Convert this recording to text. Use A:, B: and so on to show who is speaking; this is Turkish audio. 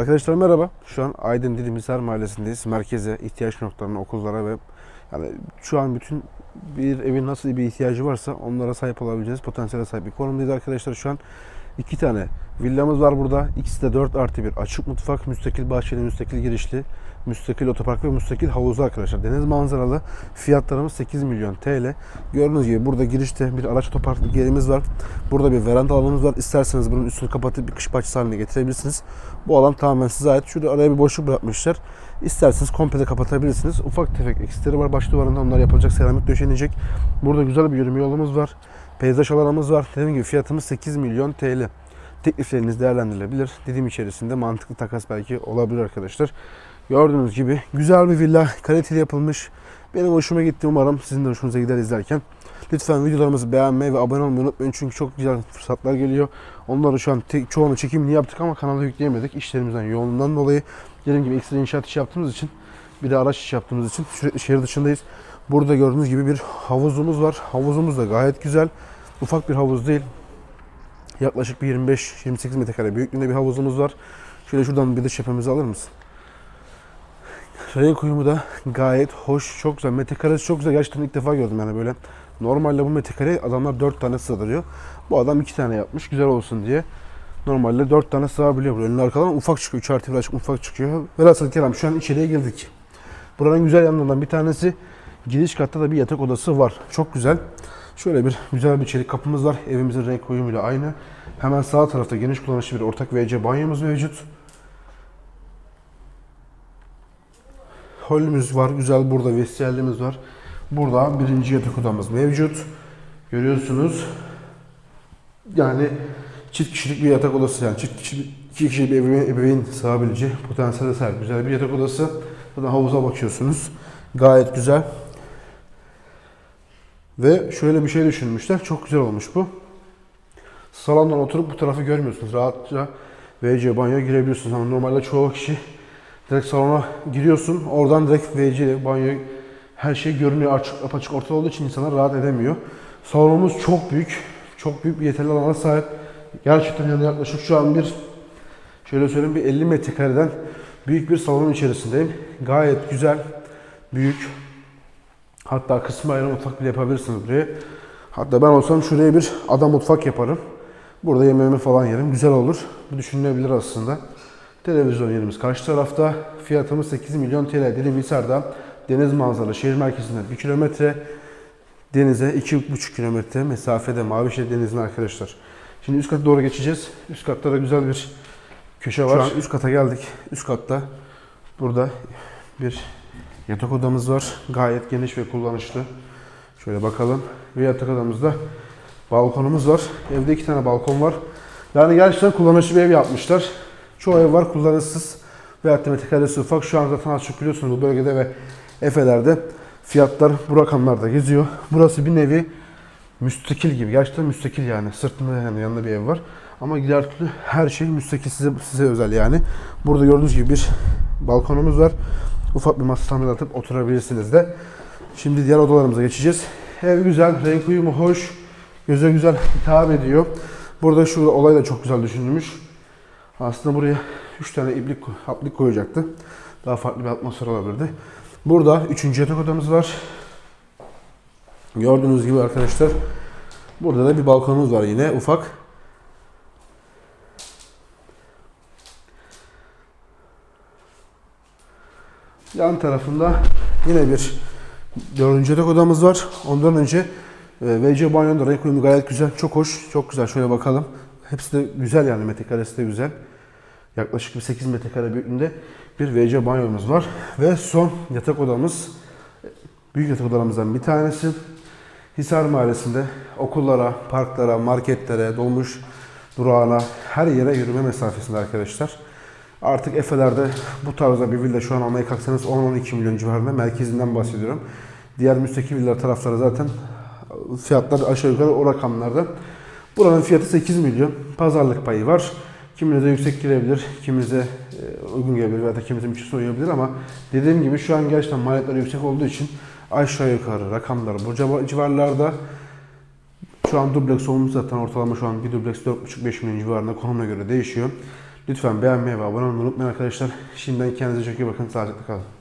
A: Arkadaşlar merhaba. Şu an Aydın Dilimhisar Mahallesi'ndeyiz. Merkeze, ihtiyaç noktalarına, okullara ve yani şu an bütün bir evin nasıl bir ihtiyacı varsa onlara sahip olabileceğiniz potansiyele sahip bir konumdayız arkadaşlar. Şu an iki tane villamız var burada. İkisi de 4 artı 1 açık mutfak, müstakil bahçeli, müstakil girişli, müstakil otopark ve müstakil havuzlu arkadaşlar. Deniz manzaralı. Fiyatlarımız 8 milyon TL. Gördüğünüz gibi burada girişte bir araç otoparklık yerimiz var. Burada bir veranda alanımız var. İsterseniz bunun üstünü kapatıp bir kış bahçesi haline getirebilirsiniz. Bu alan tamamen size ait. Şurada araya bir boşluk bırakmışlar. İsterseniz komple de kapatabilirsiniz. Ufak tefek eksikleri var. Baş duvarında onlar yapılacak. Seramik döşenecek. Burada güzel bir yürüme yolumuz var. Peyzaj alanımız var. Dediğim gibi fiyatımız 8 milyon TL. Teklifleriniz değerlendirilebilir. Didim içerisinde mantıklı takas belki olabilir arkadaşlar. Gördüğünüz gibi güzel bir villa, kaliteli yapılmış. Benim hoşuma gitti umarım sizin de hoşunuza gider izlerken. Lütfen videolarımızı beğenmeyi ve abone olmayı unutmayın çünkü çok güzel fırsatlar geliyor. Onları şu an çoğunu çekimini yaptık ama kanala yükleyemedik. İşlerimizden yoğunluğundan dolayı dediğim gibi ekstra inşaat işi yaptığımız için bir de araç işi yaptığımız için sürekli şehir dışındayız. Burada gördüğünüz gibi bir havuzumuz var. Havuzumuz da gayet güzel. Ufak bir havuz değil. Yaklaşık bir 25-28 metrekare büyüklüğünde bir havuzumuz var. Şöyle şuradan bir de şefemizi alır mısın? Renk uyumu da gayet hoş, çok güzel. Metrekaresi çok güzel. Gerçekten ilk defa gördüm yani böyle. Normalde bu metrekare adamlar 4 tane sığdırıyor. Bu adam 2 tane yapmış güzel olsun diye. Normalde 4 tane sığabiliyor. Bu önüne arkadan ufak çıkıyor. 3 artı bir açık ufak çıkıyor. Velhasıl kelam şu an içeriye girdik. Buranın güzel yanlarından bir tanesi giriş katta da bir yatak odası var. Çok güzel. Şöyle bir güzel bir çelik kapımız var. Evimizin renk uyumuyla aynı. Hemen sağ tarafta geniş kullanışlı bir ortak WC banyomuz mevcut. Holümüz var. Güzel burada vestiyerliğimiz var. Burada birinci yatak odamız mevcut. Görüyorsunuz. Yani çift kişilik bir yatak odası yani çift kişilik iki kişilik bir ebeveyn, ebeveyn sığabileceği potansiyele sahip güzel bir yatak odası. Zaten havuza bakıyorsunuz. Gayet güzel. Ve şöyle bir şey düşünmüşler. Çok güzel olmuş bu. Salondan oturup bu tarafı görmüyorsunuz. Rahatça WC banyoya girebiliyorsunuz. Ama normalde çoğu kişi direkt salona giriyorsun. Oradan direkt WC banyo her şey görünüyor. Açık apaçık ortada olduğu için insanlar rahat edemiyor. Salonumuz çok büyük. Çok büyük bir yeterli alana sahip. Gerçekten yani yaklaşık şu an bir şöyle söyleyeyim bir 50 metrekareden büyük bir salonun içerisindeyim. Gayet güzel, büyük. Hatta kısmı ayrı mutfak bile yapabilirsiniz buraya. Hatta ben olsam şuraya bir ada mutfak yaparım. Burada yemeğimi falan yerim. Güzel olur. Bu düşünülebilir aslında. Televizyon yerimiz karşı tarafta. Fiyatımız 8 milyon TL. Dilimhisar'da deniz manzaralı şehir merkezinden 1 kilometre. Denize 2,5 kilometre mesafede Mavişehir Denizi'ne arkadaşlar. Şimdi üst kata doğru geçeceğiz. Üst katta da güzel bir köşe var. Şu an üst kata geldik. Üst katta burada bir yatak odamız var. Gayet geniş ve kullanışlı. Şöyle bakalım. Ve yatak odamızda balkonumuz var. Evde iki tane balkon var. Yani gerçekten kullanışlı bir ev yapmışlar. Çoğu ev var kullanışsız. Veyahut da metrekaresi ufak. Şu an zaten az çok biliyorsunuz bu bölgede ve Efe'lerde fiyatlar bu rakamlarda geziyor. Burası bir nevi müstakil gibi. Gerçekten müstakil yani. Sırtında yani yanında bir ev var. Ama diğer türlü her şey müstakil size, size özel yani. Burada gördüğünüz gibi bir balkonumuz var. Ufak bir masa sandalye atıp oturabilirsiniz de. Şimdi diğer odalarımıza geçeceğiz. Ev güzel, renk uyumu hoş. Göze güzel hitap ediyor. Burada şu olay da çok güzel düşünülmüş. Aslında buraya 3 tane iblik, haplik koyacaktı. Daha farklı bir atmosfer olabilirdi. Burada 3. yatak odamız var. Gördüğünüz gibi arkadaşlar burada da bir balkonumuz var yine ufak. Yan tarafında yine bir dördüncü yatak odamız var. Ondan önce e, WC banyonun da renk uyumu gayet güzel. Çok hoş, çok güzel. Şöyle bakalım. Hepsi de güzel yani metrekaresi de güzel. Yaklaşık bir 8 metrekare büyüklüğünde bir WC banyomuz var. Ve son yatak odamız büyük yatak odalarımızdan bir tanesi. Hisar Mahallesi'nde okullara, parklara, marketlere, dolmuş durağına, her yere yürüme mesafesinde arkadaşlar. Artık Efe'lerde bu tarzda bir villa şu an almaya kalksanız 10-12 milyon civarında merkezinden bahsediyorum. Diğer müstakil villalar tarafları zaten fiyatlar aşağı yukarı o rakamlarda. Buranın fiyatı 8 milyon. Pazarlık payı var. Kiminize yüksek gelebilir, kiminize e, uygun gelebilir veya da kiminize bütçesi uyabilir ama dediğim gibi şu an gerçekten maliyetler yüksek olduğu için aşağı yukarı rakamlar bu civa- civarlarda. Şu an dubleks olmuş zaten ortalama şu an bir dubleks 4,5-5 milyon civarında konumuna göre değişiyor. Lütfen beğenmeyi ve abone olmayı unutmayın arkadaşlar. Şimdiden kendinize çok iyi bakın. Sağlıcakla kalın.